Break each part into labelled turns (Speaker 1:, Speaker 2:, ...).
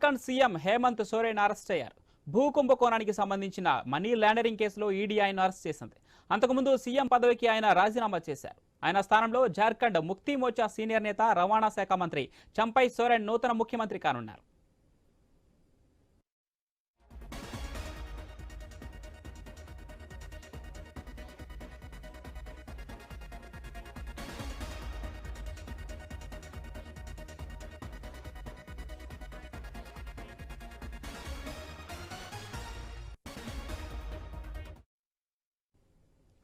Speaker 1: Jharkhand CM Hemant Soren arrest అయ్యారు. భూ కుంభకోణానికి సంబంధించిన మనీ లాండరింగ్ కేసులో ఈడీ ఆయన అరెస్ట్ చేసింది. అంతకుముందు సీఎం పదవికి ఆయన రాజీనామా చేశారు. ఆయన స్థానంలో జార్ఖండ్ ముక్తి మోర్చా సీనియర్ నేత రవాణా శాఖ మంత్రి చంపై సోరెన్ నూతన ముఖ్యమంత్రి కానున్నారు.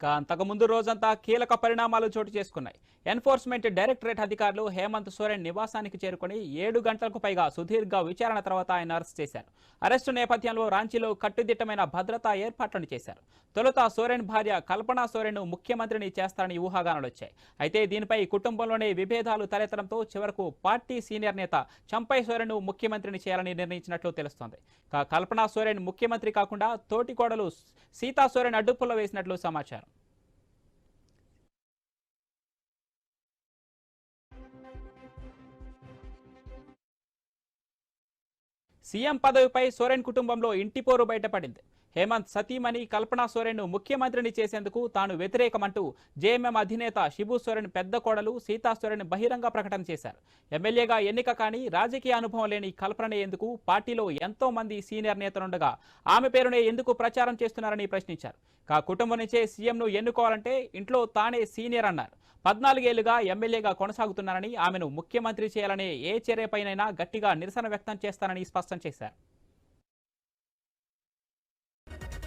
Speaker 1: అంతకుముందు రోజంతా కీలక పరిణామాలు చోటు చేసుకున్నాయి. ఎన్ఫోర్స్మెంట్ డైరెక్టరేట్ అధికారులు హేమంత్ సోరెన్ నివాసానికి చేరుకుని ఏడు గంటలకు పైగా సుదీర్ఘ విచారణ తర్వాత ఆయన అరెస్ట్ చేశారు. అరెస్టు నేపథ్యంలో రాంచీలో కట్టుదిట్టమైన భద్రతా ఏర్పాట్లను చేశారు. తొలుత సోరెన్ భార్య కల్పనా సోరెన్ ముఖ్యమంత్రిని చేస్తారని ఊహాగానాలు వచ్చాయి. అయితే దీనిపై కుటుంబంలోనే విభేదాలు తలెత్తడంతో చివరకు పార్టీ సీనియర్ నేత చంపై సోరెన్ ముఖ్యమంత్రిని చేయాలని నిర్ణయించినట్లు తెలుస్తోంది. కల్పనా సోరెన్ ముఖ్యమంత్రి కాకుండా తోటి కోడలు సీతా సోరెన్ అడ్డుపుల్ల వేసినట్లు సమాచారం. సీఎం పదవిపై సోరెన్ కుటుంబంలో ఇంటిపోరు బయటపడింది. హేమంత్ సతీమణి కల్పనా సోరెన్ను ముఖ్యమంత్రిని చేసేందుకు తాను వ్యతిరేకమంటూ జేఎంఎం అధినేత శిబు సోరెన్ పెద్ద కోడలు సీతా సోరెన్ బహిరంగ ప్రకటన చేశారు. ఎమ్మెల్యేగా ఎన్నిక కానీ రాజకీయ అనుభవం లేని కల్పననే ఎందుకు పార్టీలో ఎంతో మంది సీనియర్ నేతలుండగా ఆమె పేరునే ఎందుకు ప్రచారం చేస్తున్నారని ప్రశ్నించారు. కా కుటుంబం నుంచే సీఎంను ఎన్నుకోవాలంటే ఇంట్లో తానే సీనియర్ అన్నారు. పద్నాలుగేళ్ళుగా ఎమ్మెల్యేగా కొనసాగుతున్నారని ఆమెను ముఖ్యమంత్రి చేయాలనే ఏ చర్యపైనైనా గట్టిగా నిరసన వ్యక్తం చేస్తానని స్పష్టం చేశారు.